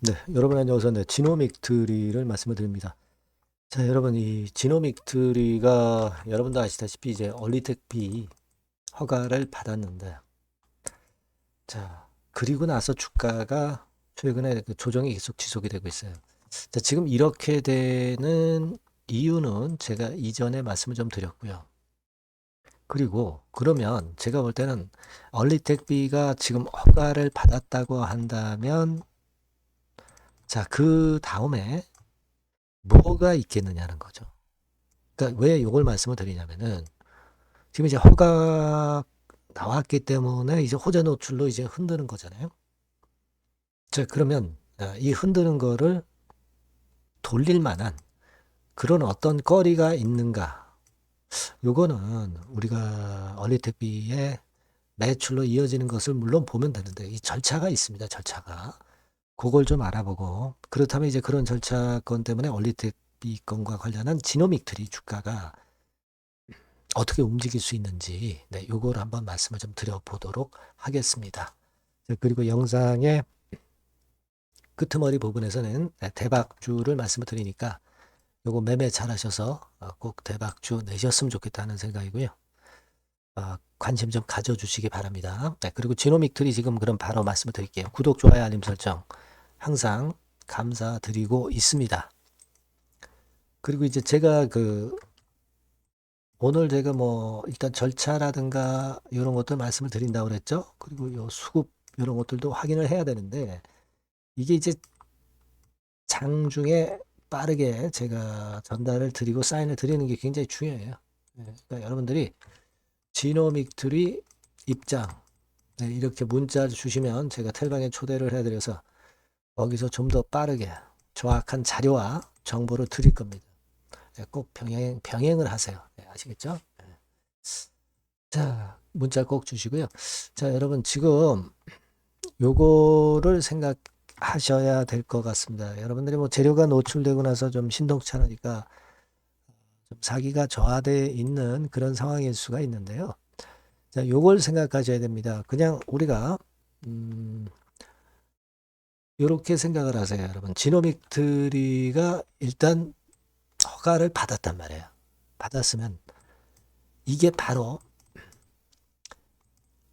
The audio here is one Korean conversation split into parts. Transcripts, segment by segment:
네, 여러분 안녕하세요. 네, 지노믹 트리를 말씀을 드립니다. 자, 여러분 이 지노믹 트리가 여러분도 아시다시피 이제 얼리텍비 허가를 받았는데, 자, 그리고 나서 주가가 최근에 그 조정이 계속 지속이 되고 있어요. 자, 지금 이렇게 되는 이유는 제가 이전에 말씀을 좀 드렸고요. 그리고 그러면 제가 볼 때는 얼리텍비가 지금 허가를 받았다고 한다면 자, 그 다음에 뭐가 있겠느냐는 거죠. 그러니까 왜 이걸 말씀을 드리냐면은 지금 이제 허가 나왔기 때문에 이제 호재 노출로 이제 흔드는 거잖아요. 자, 그러면 아, 이 흔드는 거를 돌릴 만한 그런 어떤 거리가 있는가? 요거는 우리가 얼리텍비의 매출로 이어지는 것을 물론 보면 되는데 이 절차가 있습니다. 절차가. 그걸 좀 알아보고 그렇다면 이제 그런 절차건 때문에 얼리텍비 건과 관련한 지노믹 트리 주가가 어떻게 움직일 수 있는지 네, 요걸 한번 말씀을 좀 드려보도록 하겠습니다. 자, 그리고 영상의 끄트머리 부분에서는 네, 대박주를 말씀을 드리니까 요거 매매 잘 하셔서 어, 꼭 대박주 내셨으면 좋겠다는 생각이고요. 아, 관심 좀 가져주시기 바랍니다. 네, 그리고 지노믹 트리 지금 그럼 바로 말씀을 드릴게요. 구독, 좋아요, 알림 설정 항상 감사드리고 있습니다. 그리고 이제 제가 그 오늘 제가 뭐 일단 절차라든가 이런 것들 말씀을 드린다고 그랬죠. 그리고 요 수급 이런 것들도 확인을 해야 되는데 이게 이제 장중에 빠르게 제가 전달을 드리고 사인을 드리는 게 굉장히 중요해요. 네, 그러니까 여러분들이 지노믹 트리 입장 네, 이렇게 문자 주시면 제가 텔방에 초대를 해드려서 거기서 좀 더 빠르게 정확한 자료와 정보를 드릴 겁니다. 네, 꼭 병행, 병행을 하세요. 네, 아시겠죠? 네. 자, 문자 꼭 주시고요. 자, 여러분 지금 요거를 생각하셔야 될 것 같습니다. 여러분들이 뭐 재료가 노출되고 나서 좀 신동치 않으니까 좀 사기가 저하돼 있는 그런 상황일 수가 있는데요. 자, 요걸 생각하셔야 됩니다. 그냥 우리가 음, 요렇게 생각을 하세요, 여러분. 지노믹 트리가 일단 허가를 받았단 말이에요. 받았으면 이게 바로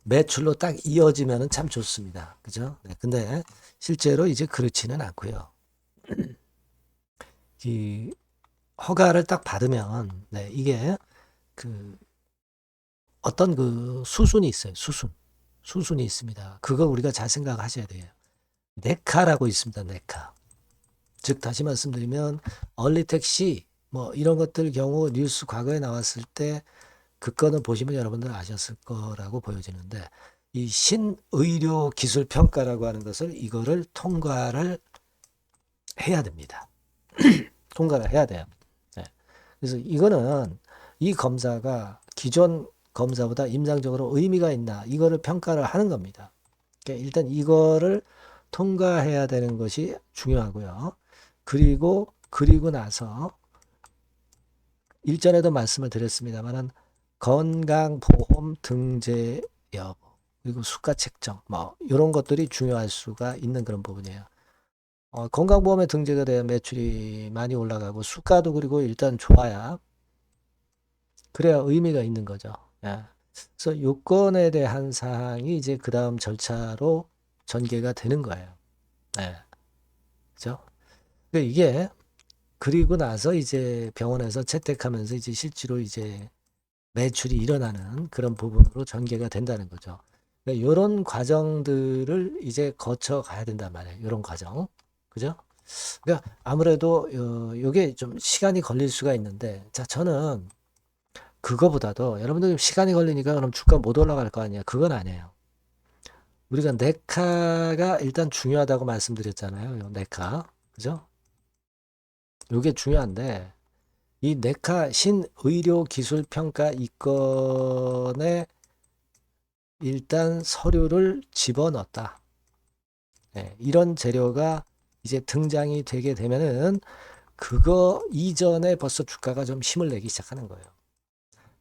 매출로 딱 이어지면은 참 좋습니다. 그죠? 네, 근데 실제로 이제 그렇지는 않고요. 이 허가를 딱 받으면 네, 이게 그 어떤 그 수순이 있어요. 수순. 수순이 있습니다. 그거 우리가 잘 생각하셔야 돼요. 네카라고 있습니다. 네카. 즉 다시 말씀드리면 얼리 택시 뭐 이런 것들 경우 뉴스 과거에 나왔을 때 그거는 보시면 여러분들 아셨을 거라고 보여지는데 이 신의료 기술 평가라고 하는 것을 이거를 통과를 해야 됩니다. 통과를 해야 돼요. 네. 그래서 이거는 이 검사가 기존 검사보다 임상적으로 의미가 있나 이거를 평가를 하는 겁니다. 그러니까 일단 이거를 통과해야 되는 것이 중요하고요. 그리고 그리고 나서 일전에도 말씀을 드렸습니다만은 건강 보험 등재 여부 그리고 수가 책정 뭐 이런 것들이 중요할 수가 있는 그런 부분이에요. 어, 건강보험에 등재가 돼야 매출이 많이 올라가고 수가도 그리고 일단 좋아야 그래야 의미가 있는 거죠. 예. 그래서 요건에 대한 사항이 이제 그 다음 절차로 전개가 되는 거예요. 네. 그죠? 그러니까 이게 그리고 나서 이제 병원에서 채택하면서 이제 실제로 이제 매출이 일어나는 그런 부분으로 전개가 된다는 거죠. 그러니까 이런 과정들을 이제 거쳐 가야 된단 말이에요. 이런 과정. 그죠? 그러니까 아무래도 어, 요게 좀 시간이 걸릴 수가 있는데 자 저는 그거보다도 여러분들 시간이 걸리니까 그럼 주가 못 올라갈 거 아니야. 그건 아니에요. 우리가 네카가 일단 중요하다고 말씀드렸잖아요. 요 네카. 그죠? 요게 중요한데 이 네카 신의료 기술 평가 이건에 일단 서류를 집어넣었다. 네, 이런 재료가 이제 등장이 되게 되면은 그거 이전에 벌써 주가가 좀 힘을 내기 시작하는 거예요.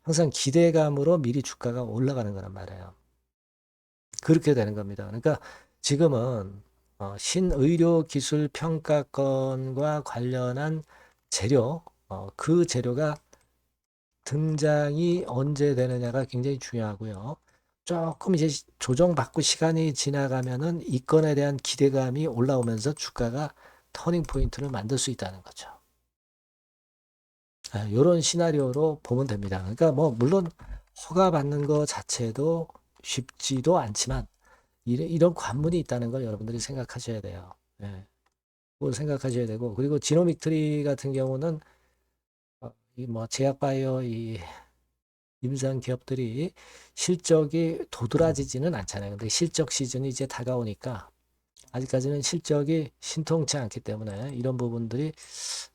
항상 기대감으로 미리 주가가 올라가는 거란 말이에요. 그렇게 되는 겁니다. 그러니까 지금은 어, 신의료기술평가건과 관련한 재료, 어, 그 재료가 등장이 언제 되느냐가 굉장히 중요하고요. 조금 이제 시- 조정받고 시간이 지나가면은 이 건에 대한 기대감이 올라오면서 주가가 터닝 포인트를 만들 수 있다는 거죠. 아, 이런 시나리오로 보면 됩니다. 그러니까 뭐 물론 허가 받는 거 자체도 쉽지도 않지만 이런, 이런 관문이 있다는 걸 여러분들이 생각하셔야 돼요. 예. 생각하셔야 되고 그리고 지노믹 트리 같은 경우는 어, 이뭐 제약 바이오 이 임상 기업들이 실적이 도드라지지는 않잖아요. 근데 실적 시즌이 이제 다가오니까 아직까지는 실적이 신통치 않기 때문에 이런 부분들이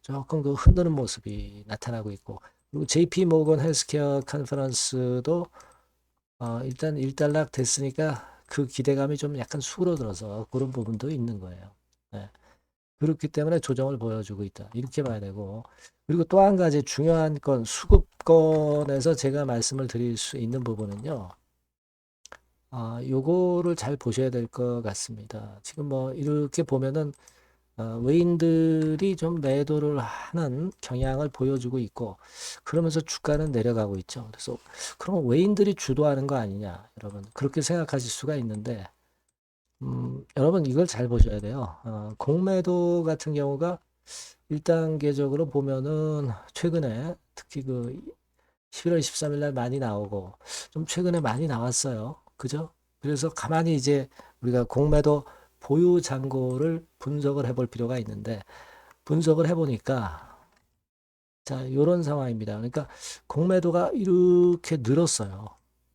조금 그 흔드는 모습이 나타나고 있고 그리고 JP 모건 헬스케어 컨퍼런스도 어, 일단 일단락 됐으니까 그 기대감이 좀 약간 수그러들어서 그런 부분도 있는 거예요. 네. 그렇기 때문에 조정을 보여주고 있다. 이렇게 봐야 되고 그리고 또 한 가지 중요한 건 수급권에서 제가 말씀을 드릴 수 있는 부분은요. 아, 요거를 잘 보셔야 될 것 같습니다. 지금 뭐 이렇게 보면은 어, 외인들이 좀 매도를 하는 경향을 보여주고 있고 그러면서 주가는 내려가고 있죠. 그래서 그럼 외인들이 주도하는 거 아니냐, 여러분 그렇게 생각하실 수가 있는데 음, 여러분 이걸 잘 보셔야 돼요. 어, 공매도 같은 경우가 1단계적으로 보면은 최근에 특히 그 11월 13일 날 많이 나오고 좀 최근에 많이 나왔어요. 그죠? 그래서 가만히 이제 우리가 공매도 보유 잔고를 분석을 해볼 필요가 있는데 분석을 해보니까 자, 요런 상황입니다. 그러니까 공매도가 이렇게 늘었어요.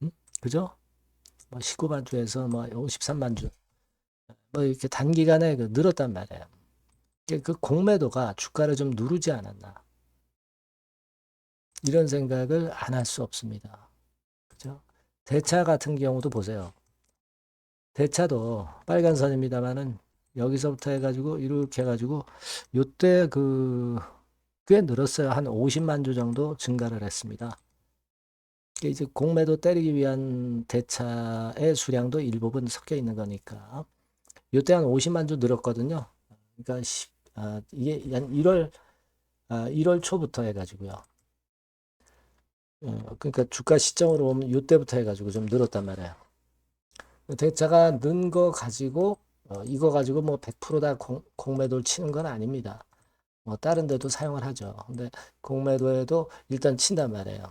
음? 그죠? 뭐 19만 주에서 뭐 53만 주. 뭐 이렇게 단기간에 그 늘었단 말이에요. 그- 그 공매도가 주가를 좀 누르지 않았나. 이런 생각을 안 할 수 없습니다. 그죠? 대차 같은 경우도 보세요. 대차도 빨간 선입니다만은 여기서부터 해가지고 이렇게 해가지고 요때 그 꽤 늘었어요. 한 50만 주 정도 증가를 했습니다. 이제 공매도 때리기 위한 대차의 수량도 일부분 섞여 있는 거니까 요때 한 50만 주 늘었거든요. 그러니까 10, 아, 이게 한 1월 아, 1월 초부터 해가지고요. 어, 그러니까 주가 시점으로 보면 요때부터 해가지고 좀 늘었단 말이에요. 대차가 는 거 가지고 어, 이거 가지고 뭐 100%다 공, 공매도를 치는 건 아닙니다. 뭐 다른 데도 사용을 하죠. 근데 공매도에도 일단 친단 말이에요.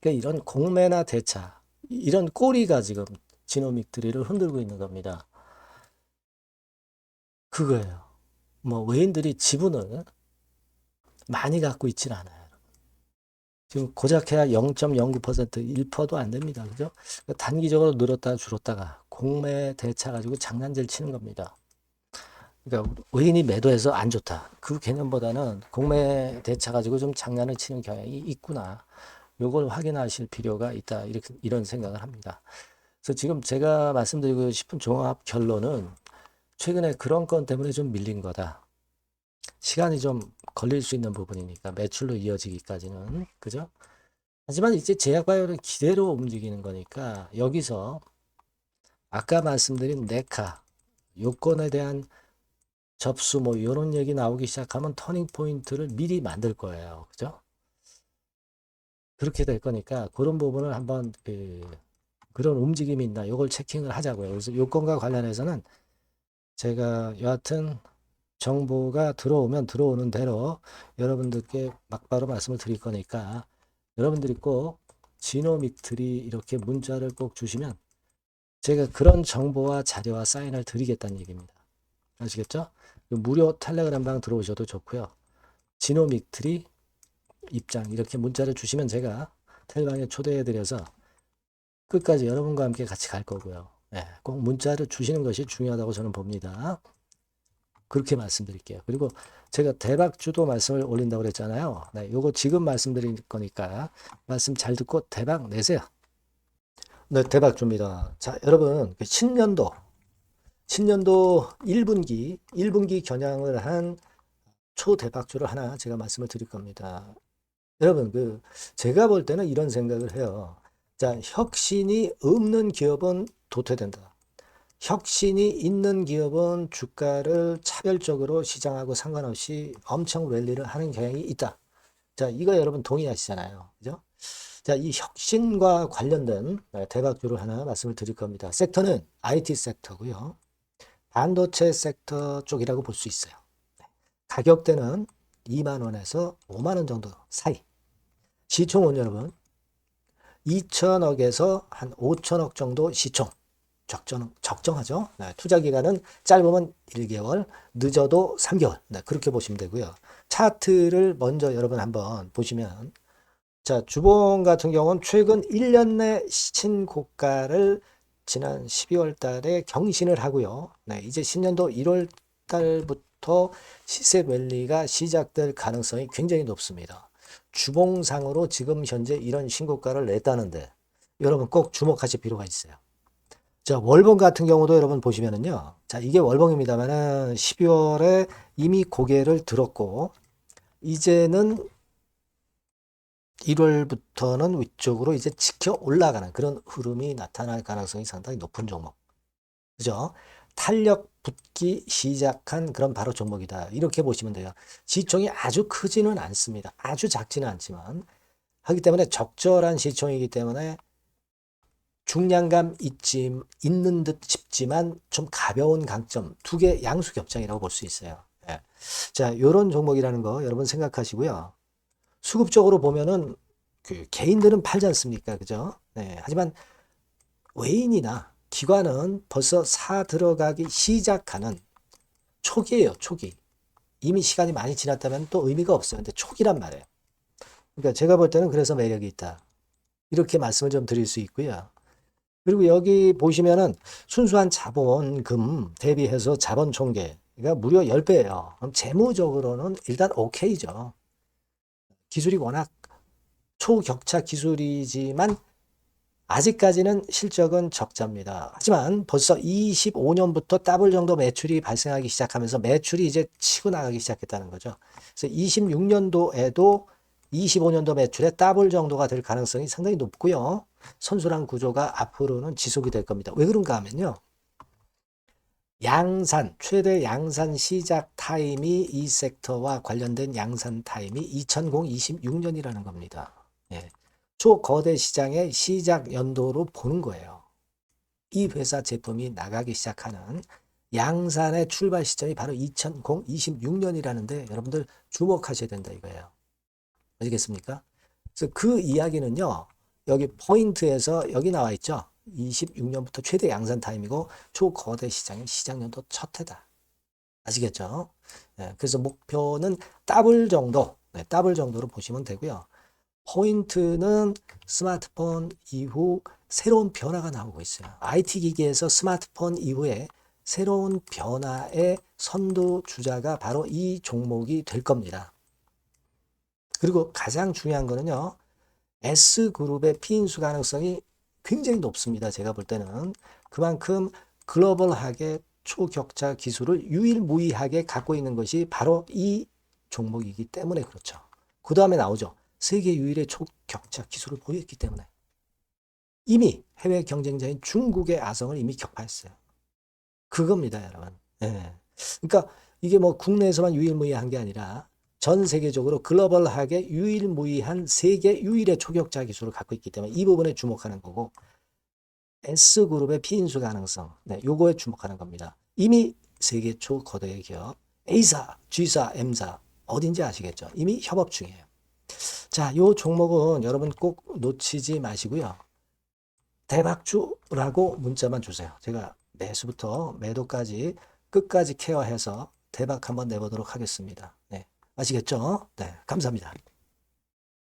그러니까 이런 공매나 대차 이런 꼬리가 지금 지노믹 트리를 흔들고 있는 겁니다. 그거예요. 뭐 외인들이 지분을 많이 갖고 있지는 않아요. 지금 고작 해야 0.09% 1%도 안 됩니다. 그죠? 그러니까 단기적으로 늘었다가 줄었다가 공매 대차 가지고 장난질 치는 겁니다. 그러니까 외인이 매도해서 안 좋다. 그 개념보다는 공매 대차 가지고 좀 장난을 치는 경향이 있구나. 요걸 확인하실 필요가 있다. 이렇게 이런 생각을 합니다. 그래서 지금 제가 말씀드리고 싶은 종합 결론은 최근에 그런 건 때문에 좀 밀린 거다. 시간이 좀 걸릴 수 있는 부분이니까 매출로 이어지기까지는 그죠? 하지만 이제 제약 바이오는 기대로 움직이는 거니까 여기서 아까 말씀드린 네카 요건에 대한 접수 뭐 이런 얘기 나오기 시작하면 터닝 포인트를 미리 만들 거예요. 그죠? 그렇게 될 거니까 그런 부분을 한번 그 그런 움직임이 있나 요걸 체킹을 하자고요. 그래서 요건과 관련해서는 제가 여하튼 정보가 들어오면 들어오는 대로 여러분들께 막바로 말씀을 드릴 거니까 여러분들이 꼭 지노믹들이 이렇게 문자를 꼭 주시면 제가 그런 정보와 자료와 사인을 드리겠다는 얘기입니다. 아시겠죠? 그 무료 텔레그램 방 들어오셔도 좋고요. 지노믹트리 입장 이렇게 문자를 주시면 제가 텔방에 초대해 드려서 끝까지 여러분과 함께 같이 갈 거고요. 네, 꼭 문자를 주시는 것이 중요하다고 저는 봅니다. 그렇게 말씀드릴게요. 그리고 제가 대박주도 말씀을 올린다고 그랬잖아요. 네, 요거 지금 말씀드릴 거니까 말씀 잘 듣고 대박 내세요. 네, 대박주입니다. 자, 여러분, 그 신년도, 신년도 1분기, 1분기 겨냥을 한 초대박주를 하나 제가 말씀을 드릴 겁니다. 여러분, 그, 제가 볼 때는 이런 생각을 해요. 자, 혁신이 없는 기업은 도태된다. 혁신이 있는 기업은 주가를 차별적으로 시장하고 상관없이 엄청 랠리를 하는 경향이 있다. 자, 이거 여러분 동의하시잖아요. 그죠? 자, 이 혁신과 관련된 네, 대박주를 하나 말씀을 드릴 겁니다. 섹터는 IT 섹터고요. 반도체 섹터 쪽이라고 볼 수 있어요. 네. 가격대는 2만 원에서 5만 원 정도 사이. 시총은 여러분 2천억에서 한 5천억 정도 시총. 적정, 적정하죠. 네, 투자 기간은 짧으면 1개월, 늦어도 3개월. 네, 그렇게 보시면 되고요. 차트를 먼저 여러분 한번 보시면 자, 주봉 같은 경우는 최근 1년 내 신고가를 지난 12월 달에 경신을 하고요. 네, 이제 신년도 1월 달부터 시세 랠리가 시작될 가능성이 굉장히 높습니다. 주봉상으로 지금 현재 이런 신고가를 냈다는데 여러분 꼭 주목하실 필요가 있어요. 자, 월봉 같은 경우도 여러분 보시면은요. 자, 이게 월봉입니다만은 12월에 이미 고개를 들었고 이제는 1월부터는 위쪽으로 이제 지켜 올라가는 그런 흐름이 나타날 가능성이 상당히 높은 종목. 그죠? 탄력 붙기 시작한 그런 바로 종목이다. 이렇게 보시면 돼요. 시총이 아주 크지는 않습니다. 아주 작지는 않지만 하기 때문에 적절한 시총이기 때문에 중량감 있지, 있는 듯 싶지만 좀 가벼운 강점 두 개 양수 겹장이라고 볼 수 있어요. 예. 자, 요런 종목이라는 거 여러분 생각하시고요. 수급적으로 보면은 그 개인들은 팔지 않습니까? 그죠? 네. 하지만 외인이나 기관은 벌써 사 들어가기 시작하는 초기예요, 초기. 이미 시간이 많이 지났다면 또 의미가 없어요. 근데 초기란 말이에요. 그러니까 제가 볼 때는 그래서 매력이 있다. 이렇게 말씀을 좀 드릴 수 있고요. 그리고 여기 보시면은 순수한 자본금 대비해서 자본 총계가 무려 10배예요. 그럼 재무적으로는 일단 오케이죠. 기술이 워낙 초격차 기술이지만 아직까지는 실적은 적자입니다. 하지만 벌써 25년부터 더블 정도 매출이 발생하기 시작하면서 매출이 이제 치고 나가기 시작했다는 거죠. 그래서 26년도에도 25년도 매출의 더블 정도가 될 가능성이 상당히 높고요. 선순환 구조가 앞으로는 지속이 될 겁니다. 왜 그런가 하면요. 양산, 최대 양산 시작 타임이 이 섹터와 관련된 양산 타임이 2026년이라는 겁니다. 예. 초거대 시장의 시작 연도로 보는 거예요. 이 회사 제품이 나가기 시작하는 양산의 출발 시점이 바로 2026년이라는데 여러분들 주목하셔야 된다 이거예요. 아시겠습니까? 그래서 그 이야기는요. 여기 포인트에서 여기 나와 있죠. 26년부터 최대 양산 타임이고 초거대 시장의 시작 연도 첫 해다. 아시겠죠? 네, 그래서 목표는 더블 정도, 네, 더블 정도로 보시면 되고요. 포인트는 스마트폰 이후 새로운 변화가 나오고 있어요. IT 기기에서 스마트폰 이후에 새로운 변화의 선두 주자가 바로 이 종목이 될 겁니다. 그리고 가장 중요한 거는요. S그룹의 피인수 가능성이 굉장히 높습니다. 제가 볼 때는. 그만큼 글로벌하게 초격차 기술을 유일무이하게 갖고 있는 것이 바로 이 종목이기 때문에 그렇죠. 그 다음에 나오죠. 세계 유일의 초격차 기술을 보였기 때문에. 이미 해외 경쟁자인 중국의 아성을 이미 격파했어요. 그겁니다, 여러분. 예. 그러니까 이게 뭐 국내에서만 유일무이한 게 아니라 전 세계적으로 글로벌하게 유일무이한 세계 유일의 초격자 기술을 갖고 있기 때문에 이 부분에 주목하는 거고 S그룹의 피인수 가능성 네, 요거에 주목하는 겁니다. 이미 세계 초 거대 기업 A사, G사, M사 어딘지 아시겠죠? 이미 협업 중이에요. 자, 요 종목은 여러분 꼭 놓치지 마시고요. 대박주라고 문자만 주세요. 제가 매수부터 매도까지 끝까지 케어해서 대박 한번 내보도록 하겠습니다. 네. 아시겠죠? 네, 감사합니다.